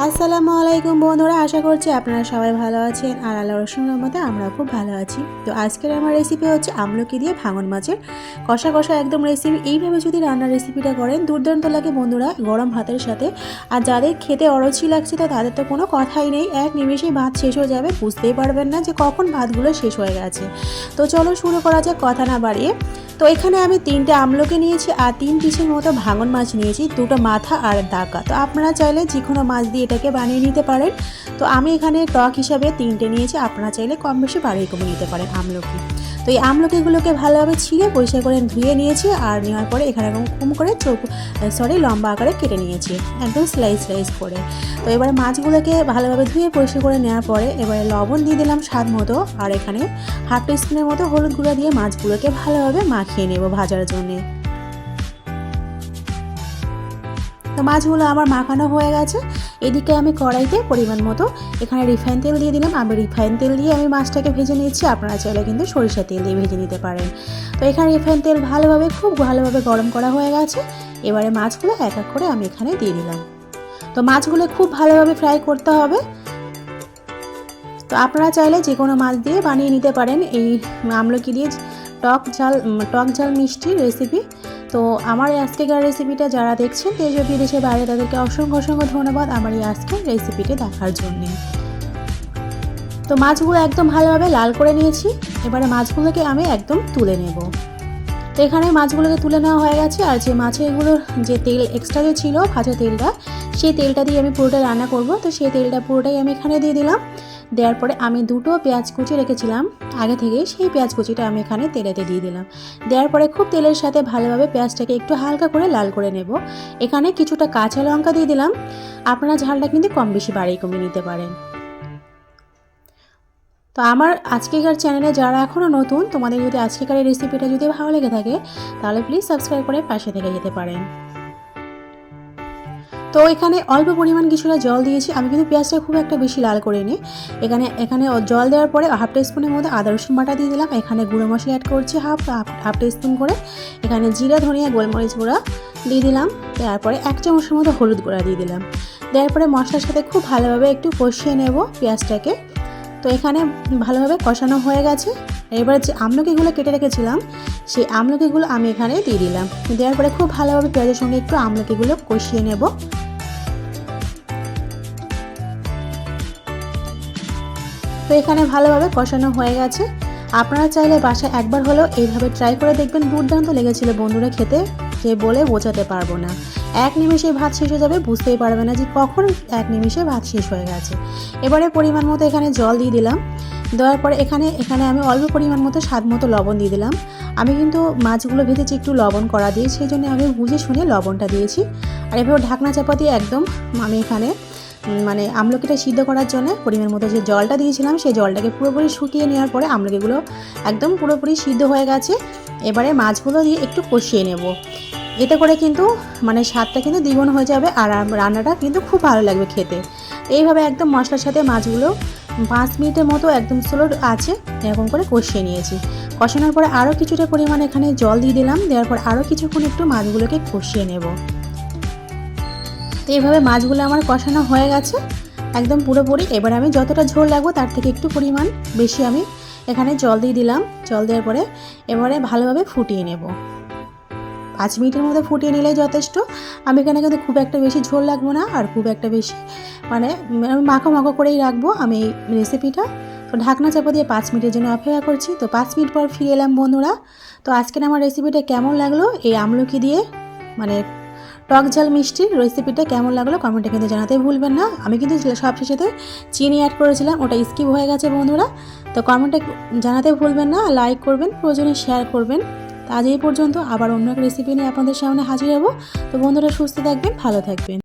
আসসালামু আলাইকুম বন্ধুরা, আশা করছি আপনারা সবাই ভালো আছেন আর আল্লাহ রসুনের মতো আমরা খুব ভালো আছি। তো আজকের আমার রেসিপি হচ্ছে আমলকি দিয়ে ভাঙন মাছের। কষা কষা একদম রেসিপি এইভাবে যদি রান্নার রেসিপিটা করেন, দুর্দান্ত লাগে বন্ধুরা গরম ভাতের সাথে। আর যাদের খেতে অরুচি লাগছে তো তাদের তো কোনো কথাই নেই, এক নিমেষেই ভাত শেষ হয়ে যাবে, বুঝতেই পারবেন না যে কখন ভাতগুলো শেষ হয়ে গেছে। তো চলো শুরু করা যাক কথা না বাড়িয়ে। তো এখানে আমি তিনটে আমলকে নিয়েছি আর তিন পিসের মতো ভাঙন মাছ নিয়েছি, দুটো মাথা আর দাকা তো আপনারা চাইলে যে কোনো মাছ দিয়ে এটাকে বানিয়ে নিতে পারেন। তো আমি এখানে টক হিসাবে তিনটে নিয়েছি, আপনারা চাইলে কম বেশি বাড়িয়ে কমে নিতে পারেন আমলকি। তো এই আমলকিগুলোকে ভালোভাবে ছিঁড়ে পরিষ্কার করে ধুয়ে নিয়েছি আর নেওয়ার পরে এখানে এরকম খুম করে চোখ সরি লম্বা আকারে কেটে নিয়েছি, একদম স্লাইস স্লাইস করে। তো এবারে মাছগুলোকে ভালোভাবে ধুয়ে পরিষ্কার করে নেওয়ার পরে এবারে লবণ দিয়ে দিলাম স্বাদ মতো আর এখানে হাফ স্পুনের মতো হলুদ গুঁড়া দিয়ে মাছগুলোকে ভালোভাবে মাখিয়ে নেব ভাজার জন্যে। মাছগুলো আমার মাখানো হয়ে গেছে। এদিকে আমি কড়াইতে পরিমাণ মতো এখানে রিফাইন তেল দিয়ে দিলাম। আমি রিফাইন তেল দিয়ে আমি মাছটাকে ভেজে নিয়েছি। আপনারা চাইলে কিন্তু সরিষা তেল দিয়ে ভেজে নিতে পারেন। তো এখানে রিফাইন তেল ভালোভাবে, খুব ভালোভাবে গরম করা হয়ে গেছে। এবারে মাছগুলো এক এক করে আমি এখানে দিয়ে দিলাম। তো মাছগুলো খুব ভালোভাবে ফ্রাই করতে হবে। তো আপনারা চাইলে যে কোনো মাছ দিয়ে বানিয়ে নিতে পারেন। এই আমলকি দিয়ে টক ঝাল টক ঝাল মিষ্টির রেসিপি। তো আমার এই আজকেকার রেসিপিটা যারা দেখছেন, দেশ বিদেশে বাইরে, তাদেরকে অসংখ্য অসংখ্য ধন্যবাদ আমার এই আজকের রেসিপিটি দেখার জন্যে। তো মাছগুলো একদম ভালোভাবে লাল করে নিয়েছি। এবারে মাছগুলোকে আমি একদম তুলে নেব। তো এখানে মাছগুলোকে তুলে নেওয়া হয়ে গেছে, আর যে মাছেরগুলোর যে তেল এক্সট্রা যে ছিল ভাজা তেলটা, সেই তেলটা দিয়ে আমি পুরোটা রান্না করব। তো সেই তেলটা পুরোটাই আমি এখানে দিয়ে দিলাম। দেওয়ার পরে আমি দুটো পেঁয়াজ কুচি রেখেছিলাম আগে থেকে, সেই পেঁয়াজ কুচিটা আমি এখানে তেলেতে দিয়ে দিলাম। দেওয়ার পরে খুব তেলের সাথে ভালোভাবে পেঁয়াজটাকে একটু হালকা করে লাল করে নেব। এখানে কিছুটা কাঁচা লঙ্কা দিয়ে দিলাম। আপনারা ঝালটা কিন্তু কম বেশি বাড়িয়ে কমিয়ে নিতে পারেন। তো আমার আজকেকার চ্যানেলে যারা এখনও নতুন, তোমাদের যদি আজকেকার এই রেসিপিটা যদি ভালো লেগে থাকে, তাহলে প্লিজ সাবস্ক্রাইব করে পাশে থেকে যেতে পারেন। তো এখানে অল্প পরিমাণ কিছুটা জল দিয়েছি। আমি কিন্তু পেঁয়াজটা খুব একটা বেশি লাল করিনি। এখানে এখানে জল দেওয়ার পরে হাফ স্পুনের মধ্যে আদা, রসুন বাটা দিয়ে দিলাম। এখানে গুঁড়ো মশলা অ্যাড করছি হাফ হাফ স্পুন করে। এখানে জিরা, ধনিয়া, গোলমরিচ গুঁড়া দিয়ে দিলাম। তারপরে এক চামচের মতো হলুদ গুঁড়া দিয়ে দিলাম। দেওয়ার পরে মশলার সাথে খুব ভালোভাবে একটু কষিয়ে নেব পেঁয়াজটাকে। তো এখানে ভালোভাবে কষানো হয়ে গেছে। এবার যে আমলকিগুলো কেটে রেখেছিলাম, সেই আমলকিগুলো আমি এখানে দিয়ে দিলাম। দেওয়ার পরে খুব ভালোভাবে পেঁয়াজের সঙ্গে একটু আমলকিগুলো কষিয়ে নেব। তো এখানে ভালোভাবে কষানো হয়ে গেছে। আপনারা চাইলে বাসায় একবার হলেও এইভাবে ট্রাই করে দেখবেন। দুর্দান্ত লেগেছিল বন্ধুরা খেতে। যে বলে বোঝাতে পারব না। এক নিমিষে ভাত শেষ হয়ে যাবে, বুঝতেই পারবে না যে কখন এক নিমিষে ভাত শেষ হয়ে গেছে। এবারে পরিমাণ মতো এখানে জল দিয়ে দিলাম। দেওয়ার পরে এখানে এখানে আমি অল্প পরিমাণ মতো স্বাদ মতো লবণ দিয়ে দিলাম। আমি কিন্তু মাছগুলো ভেজেছি একটু লবণ করা দিয়ে, সেই জন্য আমি বুঝে শুনে লবণটা দিয়েছি। আর এভাবে ঢাকনা চাপা দিয়ে একদম আমি এখানে মানে আমলকিটা সিদ্ধ করার জন্য পরিমাণ মতো যে জলটা দিয়েছিলাম, সেই জলটাকে পুরোপুরি শুকিয়ে নেওয়ার পরে আমলকিগুলো একদম পুরোপুরি সিদ্ধ হয়ে গেছে। এবারে মাছগুলো দিয়ে একটু কষিয়ে নেব। এতে করে কিন্তু মানে স্বাদটা কিন্তু দ্বিগুণ হয়ে যাবে আর রান্নাটা কিন্তু খুব ভালো লাগবে খেতে। এইভাবে একদম মশলার সাথে মাছগুলো পাঁচ মিনিটের মতো একদম স্লো আছে, এরকম করে কষিয়ে নিয়েছি। কষানোর পরে আরও কিছুটা পরিমাণ এখানে জল দিয়ে দিলাম, দেওয়ার পর আরও কিছুক্ষণ একটু মাছগুলোকে কষিয়ে নেব। তো এইভাবে মাছগুলো আমার কষানো হয়ে গেছে, একদম পুরোপুরি। এবার আমি যতটা ঝোল লাগবো তার থেকে একটু পরিমাণ বেশি আমি এখানে জল দিয়ে দিলাম, জল দেওয়ার পরে এবারে ভালোভাবে ফুটিয়ে নেব। পাঁচ মিনিটের মধ্যে ফুটিয়ে নিলেই যথেষ্ট। আমি এখানে কিন্তু খুব একটা বেশি ঝোল লাগবো না, আর খুব একটা বেশি মানে আমি মাখো মাখো করেই রাখব আমি এই রেসিপিটা তো ঢাকনা চাপা দিয়ে পাঁচ মিনিটের জন্য অপেক্ষা করছি। তো পাঁচ মিনিট পর ফিরে এলাম বন্ধুরা। তো আজকের আমার রেসিপিটা কেমন লাগল? এই আমলকি দিয়ে মানে টক ঝাল মিষ্টির রেসিপিটা কেমন লাগল কমেন্টে কিন্তু জানাতে ভুলবেন না। আমি কিন্তু সবশেষেতে চিনি অ্যাড করেছিলাম, ওটা স্কিপ হয়ে গেছে বন্ধুরা। তো কমেন্টে জানাতে ভুলবেন না লাইক করবেন, প্রয়োজনে শেয়ার করবেন। তো আজ এই পর্যন্ত আবার অন্য এক রেসিপি নিয়ে আপনাদের সামনে হাজির হব। তো বন্ধুরা সুস্থ থাকবেন, ভালো থাকবেন।